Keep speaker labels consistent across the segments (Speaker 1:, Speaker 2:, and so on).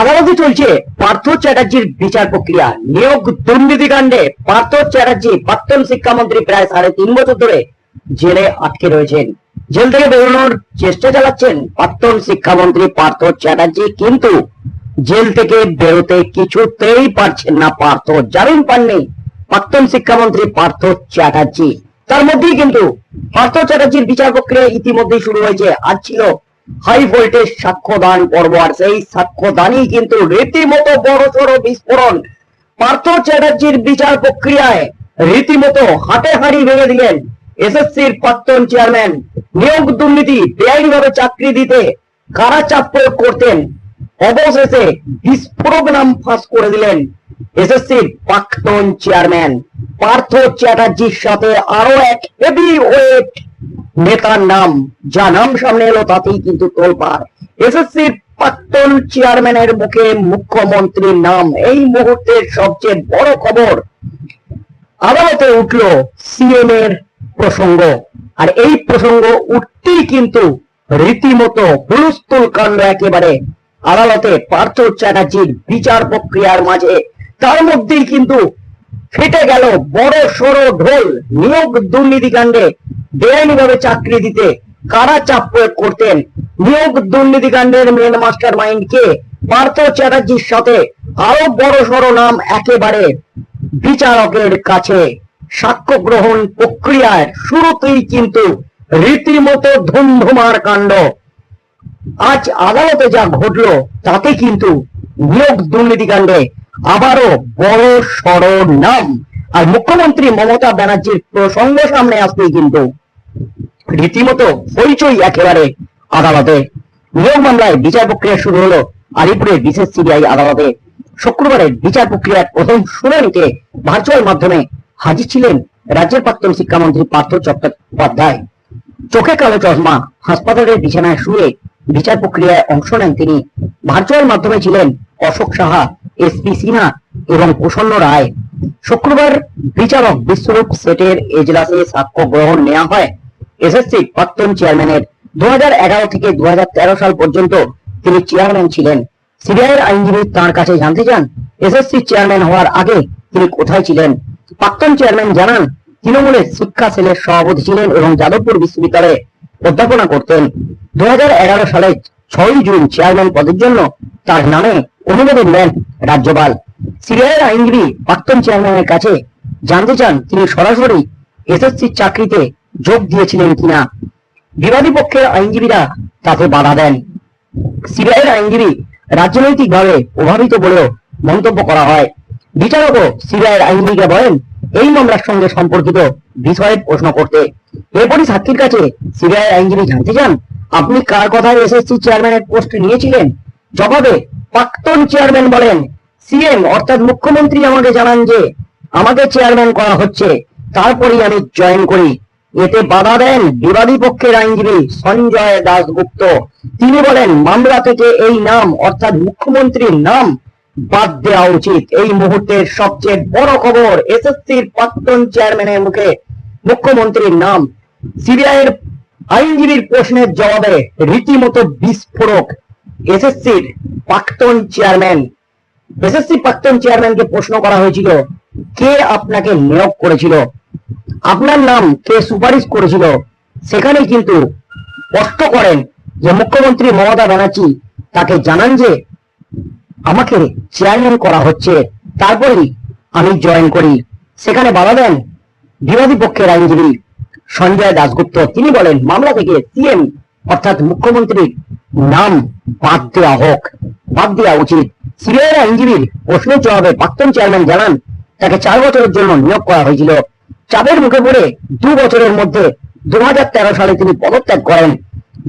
Speaker 1: আদালতে চলছে পার্থ চ্যাটার্জির বিচার প্রক্রিয়া। নিয়োগ দুর্নীতি কাণ্ডে পার্থ চ্যাটার্জি প্রাক্তন শিক্ষামন্ত্রী প্রায় সাড়ে তিন বছর ধরে জেলে আটকে রয়েছেন। জেল থেকে বেরোনোর চেষ্টা চালাচ্ছেন প্রাক্তন শিক্ষামন্ত্রী পার্থ চ্যাটার্জি, কিন্তু জেল থেকে বেরোতে কিছুতেই পারছেন না পার্থ। জামিন পাননি প্রাক্তন শিক্ষামন্ত্রী পার্থ চ্যাটার্জি। তার মধ্যেই কিন্তু পার্থ চ্যাটার্জির বিচার প্রক্রিয়া ইতিমধ্যেই শুরু হয়েছে। আজ ছিল হাই ভোল্টেজ সাক্ষ্যদান পর্ব আর সেই সাক্ষ্যদানই কিন্তু রীতিমতো বড় সড় বিস্ফোরণ। পার্থ চ্যাটার্জির বিচার প্রক্রিয়ায় রীতিমতো হাটে হাড়ি ভেঙে দিলেন এসএসসির প্রাক্তন চেয়ারম্যান। নিয়োগ দুর্নীতি বেআইনিভাবে চাকরি দিতে কারা চাপ প্রয়োগ করতেন? অবশেষে বিস্ফোরক নাম ফাঁস করে দিলেন এসএসসির প্রাক্তন চেয়ারম্যান। পার্থ চ্যাটার্জির সাথে আরও এক হেভি ওয়েট নেতার নাম যা নাম সামনে এলো তাতেই কিন্তু তোলপাড়। এসএসসির প্রাক্তন চেয়ারম্যানের মুখে মুখ্যমন্ত্রীর নাম। এই মুহূর্তের সবচেয়ে বড় খবর আদালতে উঠল সিএম এর প্রসঙ্গ। আর এই প্রসঙ্গ উঠতেই কিন্তু রীতিমতো হুলস্থুল কাণ্ড একেবারে আদালতে পার্থ চ্যাটার্জির বিচার প্রক্রিয়ার মাঝে। তার মধ্যেই কিন্তু ফেটে গেল বড় সড় ঢোল। নিয়োগ দুর্নীতি দুর্নীতিকাণ্ডে বেআইনিভাবে চাকরি দিতে কারা চাপ প্রয়োগ করতেন? নিয়োগ দুর্নীতিকাণ্ডের মেন মাস্টার মাইন্ড কে পার্থ চ্যাটার্জির সাথে আরও বড় সড় নাম একেবারে বিচারকের কাছে। সাক্ষ্য গ্রহণ প্রক্রিয়ার শুরুতেই কিন্তু রীতিমতো ধুমধুমার কাণ্ড। আজ আদালতে যা ঘটলো, তাতে কিন্তু নিয়োগ দুর্নীতিকাণ্ডে আবারও বড় সড় নাম। আর মুখ্যমন্ত্রী মমতা ব্যানার্জির প্রসঙ্গ সামনে আসতেই কিন্তু। রীতিমতো হইচই একেবারে আদালতে। নিয়োগ মামলায় বিচার প্রক্রিয়া শুরু হলো আলিপুরের বিশেষ সিবিআই আদালতে। শুক্রবারের বিচার প্রক্রিয়ার প্রথম শুনানিতে ভার্চুয়াল মাধ্যমে হাজির ছিলেন রাজ্যের প্রাক্তন শিক্ষামন্ত্রী পার্থ চট্টোপাধ্যায়। চোখে কালো চশমা, হাসপাতালের বিছানায় শুয়ে বিচার প্রক্রিয়ায় অংশ নেন তিনি। ভার্চুয়াল মাধ্যমে ছিলেন অশোক সাহা এসপি সিনহা এবং প্রসন্ন রায়। শুক্রবার বিচারক বিশ্বরূপ সেটের এজলাসে সাক্ষ্য গ্রহণ নেওয়া হয়। এসএসসি প্রাক্তন চেয়ারম্যানের দু থেকে দু সাল পর্যন্ত তিনি চেয়ারম্যান ছিলেন। সিবিআইয়ের আইনজীবী তার কাছে জানতে চান এসএসসি চেয়ারম্যান হওয়ার আগে তিনি কোথায় ছিলেন? প্রাক্তন চেয়ারম্যান জানান, তৃণমূলের শিক্ষা সেলের সভাপতি ছিলেন এবং যাদবপুর বিশ্ববিদ্যালয়ে অধ্যাপনা করতেন। দু হাজার এগারো সালে ছয়ই জুন চেয়ারম্যান পদের জন্য তার নামে অনুমোদন দেন রাজ্যপাল। সিবিআইয়ের আইনজীবী প্রাক্তন চেয়ারম্যানের কাছে জানতে চান তিনি সরাসরি এসএসসি চাকরিতে যোগ দিয়েছিলেন কিনা। বিবাদী পক্ষের আইনজীবীরা তাতে বাধা দেন। সিবিআইয়ের আইনজীবী রাজনৈতিকভাবে প্রভাবিত বলেও মন্তব্য করা হয়। বিচারকও সিবিআইয়ের আইনজীবীকে বলেন, এই মামলার সঙ্গে সম্পর্কিত বিষয়ে প্রশ্ন করতে। এরপরই সাক্ষীর কাছে সিবিআই আইনজীবী জানতে চান আপনি কার কথায় এসএসসি চেয়ারম্যানের পোস্ট নিয়েছিলেন? জবাবে প্রাক্তন চেয়ারম্যান বলেন সিএম অর্থাৎ মুখ্যমন্ত্রী আমাকে জানান যে আমাকে চেয়ারম্যান করা হচ্ছে, তারপরেই আমি জয়েন করি। এতে বাধা দেন বিবাদী পক্ষের আইনজীবী সঞ্জয় দাশগুপ্ত। তিনি বলেন, মামলা থেকে এই নাম, অর্থাৎ মুখ্যমন্ত্রীর নাম, বাদ দেওয়া উচিত। এই মুহূর্তের সবচেয়ে বড় খবর এসএসসির প্রাক্তন চেয়ারম্যানের মুখে মুখ্যমন্ত্রীর নাম। সিবিআই এর আইনজীবীর প্রশ্নের জবাবে রীতিমতো বিস্ফোরক এসএসসির প্রাক্তন চেয়ারম্যান। এসএসসি প্রাক্তন চেয়ারম্যানকে প্রশ্ন করা হয়েছিল, কে আপনাকে নিয়োগ করেছিল? আপনার নাম কে সুপারিশ করেছিল? সেখানে কিন্তু স্পষ্ট করেন যে মুখ্যমন্ত্রী মমতা ব্যানার্জি, তাকে জানান যে আমাকে চেয়ারম্যান করা হচ্ছে, তারপরেই আমি জয়েন করি। সেখানে বাধা দেন বিরোধী পক্ষের আইনজীবী। সঞ্জয় দাশগুপ্ত। তিনি বলেন, মামলা থেকে সিএম অর্থাৎ মুখ্যমন্ত্রীর নাম বাদ দেওয়া হোক, বাদ দেওয়া উচিত। সিবিআই আইনজীবীর প্রশ্নের জবাবে প্রাক্তন চেয়ারম্যান জানান, তাকে চার বছরের জন্য নিয়োগ করা হয়েছিল। চাপের মুখে পড়ে দু বছরের মধ্যে দু হাজার তেরো সালে তিনি পদত্যাগ করেন।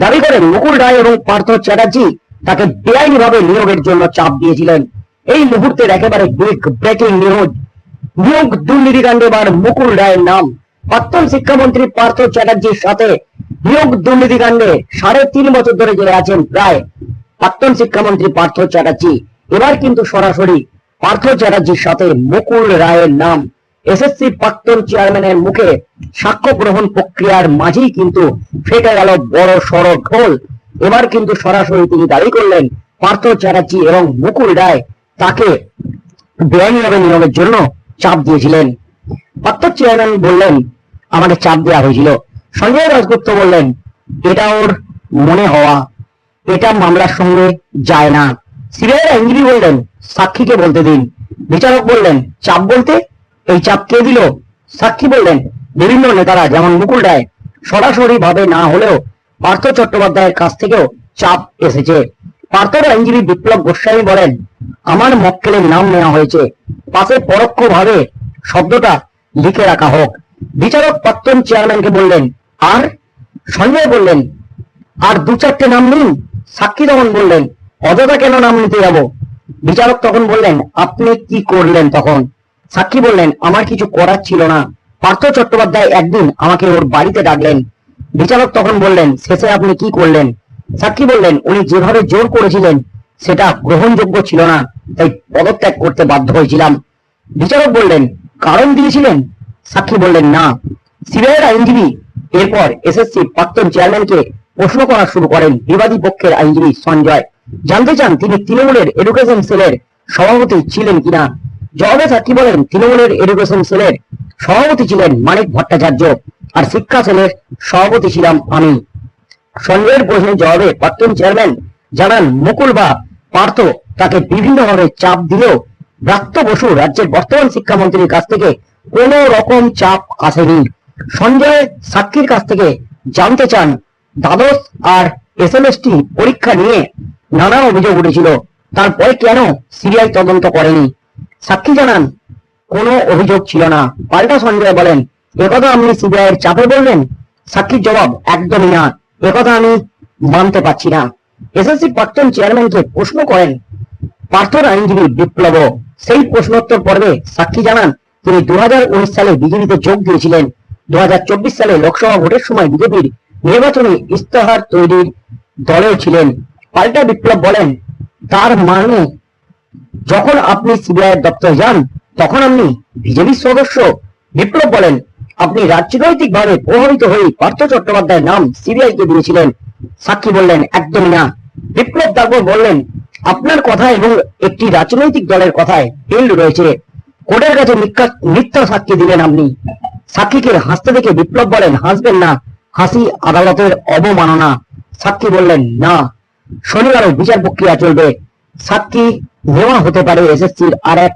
Speaker 1: দাবি করেন, মুকুল রায় এবং পার্থ চ্যাটার্জি তাকে বেআইনি ভাবে নিয়োগের জন্য চাপ দিয়েছিলেন। এই মুহূর্তের একেবারে বিগ ব্রেকিং নিউজ নিয়োগ দুর্নীতিকাণ্ডে এবার মুকুল রায়ের নাম। প্রাক্তন শিক্ষামন্ত্রী পার্থ চ্যাটার্জির সাথে নিয়োগ দুর্নীতিকাণ্ডে সাড়ে তিন বছর ধরে জেলে আছেন প্রায় প্রাক্তন শিক্ষামন্ত্রী পার্থ চ্যাটার্জি। এবার কিন্তু সরাসরি পার্থ চ্যাটার্জির সাথে মুকুল রায়ের নাম। এসএসসি প্রাক্তন চেয়ারম্যানের মুখে সাক্ষ্য গ্রহণ প্রক্রিয়ার মাঝেই কিন্তু ফেটে গেল বড় সড় ঢোল। এবার কিন্তু সরাসরি তিনি দাবি করলেন, পার্থ চ্যাটার্জি এবং মুকুল রায় তাকে বেআইনিভাবে নিয়োগের জন্য চাপ দিয়েছিলেন। প্রাক্তন চেয়ারম্যান বললেন আমাকে চাপ দেওয়া হয়েছিল। সঞ্জয় রাজগুপ্ত বললেন, এটা ওর মনে হওয়া, এটা মামলার সঙ্গে যায় না। সিবিআই আইনজীবী বললেন, সাক্ষীকে বলতে দিন। বিচারক বললেন, চাপ বলতে? এই চাপ কে দিল? সাক্ষী বললেন বিভিন্ন নেতারা যেমন মুকুল রায় সরাসরি ভাবে না হলেও পার্থ চট্টোপাধ্যায়ের কাছ থেকেও চাপ এসেছে। পার্থর আইনজীবী বিপ্লব গোস্বামী বলেন, আমার মক্কেলের নাম নেওয়া হয়েছে। পাশে পরোক্ষ ভাবে শব্দটা লিখে রাখা হোক। বিচারক প্রাক্তন চেয়ারম্যানকে বললেন, আর? সঞ্জয় বললেন, আর দু চারটে নাম নিন। সাক্ষী তখন বললেন, অযথা কেন নাম নিতে যাব? বিচারক তখন বললেন, আপনি কি করলেন তখন? সাক্ষী বললেন, আমার কিছু করার ছিল না। পার্থ চট্টোপাধ্যায় একদিন আমাকে ওর বাড়িতে ডাকলেন। বিচারক তখন বললেন, শেষে আপনি কি করলেন? সাক্ষী বললেন, উনি যেভাবে জোর করেছিলেন, সেটা গ্রহণযোগ্য ছিল না, তাই পদত্যাগ করতে বাধ্য হয়েছিলাম। বিচারক বললেন, কারণ দিয়েছিলেন? সাক্ষী বললেন, না। সিবিআইয়ের আইনজীবী এরপর এসএসসি প্রাক্তন চেয়ারম্যানকে প্রশ্ন করা শুরু করেন বিবাদী পক্ষের আইনজীবী সঞ্জয়। জানতে চান তিনি তৃণমূলের এডুকেশন সেলের সভাপতি ছিলেন কিনা? জবাবে সাক্ষী বলেন, তৃণমূলের এডুকেশন সেলের সভাপতি ছিলেন মানিক ভট্টাচার্য আর শিক্ষা সেলের সভাপতি ছিলাম আমি। সঞ্জয়ের প্রশ্নের জবাবে প্রাক্তন চেয়ারম্যান জানান, মুকুল বা পার্থ তাকে বিভিন্নভাবে চাপ দিলেও ব্রাত্য বসু রাজ্যের বর্তমান শিক্ষামন্ত্রীর কাছ থেকে কোন রকম চাপ আসেনি। সঞ্জয় সাক্ষীর কাছ থেকে জানতে চান, দ্বাদশ আর এসএমএসটি পরীক্ষা নিয়ে নানা অভিযোগ উঠেছিল। তারপরে কেন সিবিআই তদন্ত করেনি? সাক্ষী জানান, কোনো অভিযোগ ছিল না। পাল্টা সঞ্জয় বলেন, একথা আপনি সিবিআই এর চাপে বললেন সাক্ষীর জবাব, একদমই না। একথা আমি মানতে পারছি না। এসএসসি প্রাক্তন চেয়ারম্যানকে প্রশ্ন করেন, পার্থর আইনজীবী বিপ্লব সেই প্রশ্নোত্তর পর্বে সাক্ষী জানান তিনি দু হাজার উনিশ সালে বিজেপিতে যোগ দিয়েছিলেন। দু সালে লোকসভা ভোটের সময় বিজেপির নির্বাচনী ইস্তাহার তৈরির দলেও ছিলেন। পাল্টা বিপ্লব বলেন, তার মানে যখন আপনি সিবিআই দপ্তরে যান, তখন আপনি বিজেপির সদস্য। বিপ্লব বলেন, আপনি রাজনৈতিক ভাবে প্রভাবিত হয়ে পার্থ চট্টোপাধ্যায়ের নাম সিবিআই কে দিয়েছিলেন। সাক্ষী বললেন, একদমই না। বিপ্লব তারপর বললেন, আপনার কথা এবং একটি রাজনৈতিক দলের কথায় মিল রয়েছে। কোর্টের কাছে মিথ্যা- সাক্ষী দিলেন আপনি। সাক্ষীকে হাসতে দেখে বিপ্লব বলেন, হাসবেন না। হাসি আদালতের অবমাননা। সাক্ষী বললেন, না। শনিবারও বিচার প্রক্রিয়া চলবে। সাক্ষী নেওয়া হতে পারে এসএসসির আর এক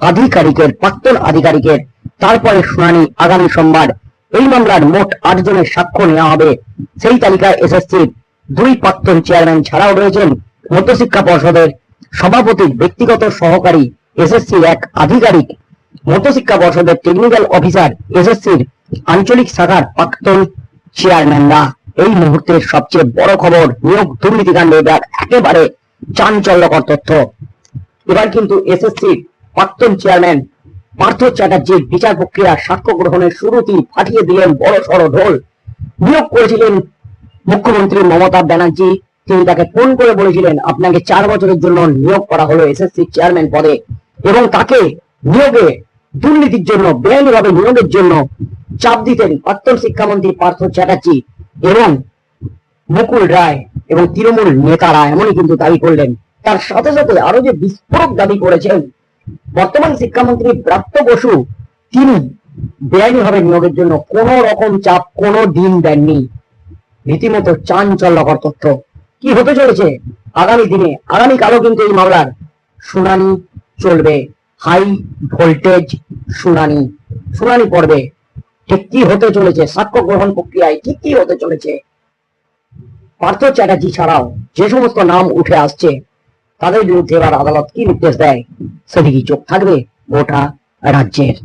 Speaker 1: আধিকারিকের, প্রাক্তন আধিকারিকের। তারপরে শুনানি আগামী সোমবার। এই মামলার মোট আট জনের সাক্ষ্য নেওয়া হবে। সেই তালিকায় এসএসসির দুই প্রাক্তন চেয়ারম্যান ছাড়াও রয়েছেন মধ্যশিক্ষা পর্ষদের সভাপতির ব্যক্তিগত সহকারী এসএসসির এক আধিকারিক, মধ্যশিক্ষা পর্ষদের টেকনিক্যাল অফিসার এসএসসির আঞ্চলিক শাখার প্রাক্তন চেয়ারম্যানরা এই মুহূর্তের সবচেয়ে বড় খবর, নিয়োগ দুর্নীতিকাণ্ডে এবার একেবারে চাঞ্চল্যকর তথ্য। এবার কিন্তু এসএসসি প্রাক্তন চেয়ারম্যান পার্থ চ্যাটার্জির বিচার প্রক্রিয়া সাক্ষ্য গ্রহণের শুরুতেই ফাটিয়ে দিলেন বড় সড় ঢোল। নিয়োগ করেছিলেন মুখ্যমন্ত্রী মমতা ব্যানার্জি। তিনি তাকে ফোন করে বলেছিলেন, আপনাকে চার বছরের জন্য নিয়োগ করা হলো এসএসসি চেয়ারম্যান পদে। এবং তাকে নিয়োগে দুর্নীতির জন্য, বেআইনিভাবে নিয়োগের জন্য চাপ দিতেন প্রাক্তন শিক্ষামন্ত্রী পার্থ চ্যাটার্জি এবং মুকুল রায় এবং তৃণমূল নেতারা এমনই কিন্তু দাবি করলেন। তার সাথে সাথে আরও যে বিস্ফোরক দাবি করেছেন বর্তমান শিক্ষামন্ত্রী ব্রাত্য বসু, তিনি বেআইনিভাবে নিয়োগের জন্য কোন রকম চাপ কোনো দিন দেননি। রীতিমতো চাঞ্চল্যকর তথ্য। কি হতে চলেছে? আগামী দিনে আগামী কালও কিন্তু এই মামলার শুনানি চলবে। হাই ভোল্টেজ শুনানি শুনানি পর্বে ঠিক কি হতে চলেছে? সাক্ষ্য গ্রহণ প্রক্রিয়ায় ঠিক কি হতে চলেছে? পার্থ চ্যাটার্জি ছাড়াও যে সমস্ত নাম উঠে আসছে, তাদের বিরুদ্ধে এবার আদালত কি নির্দেশ দেয়? সেদিকে চোখ থাকবে গোটা রাজ্যের।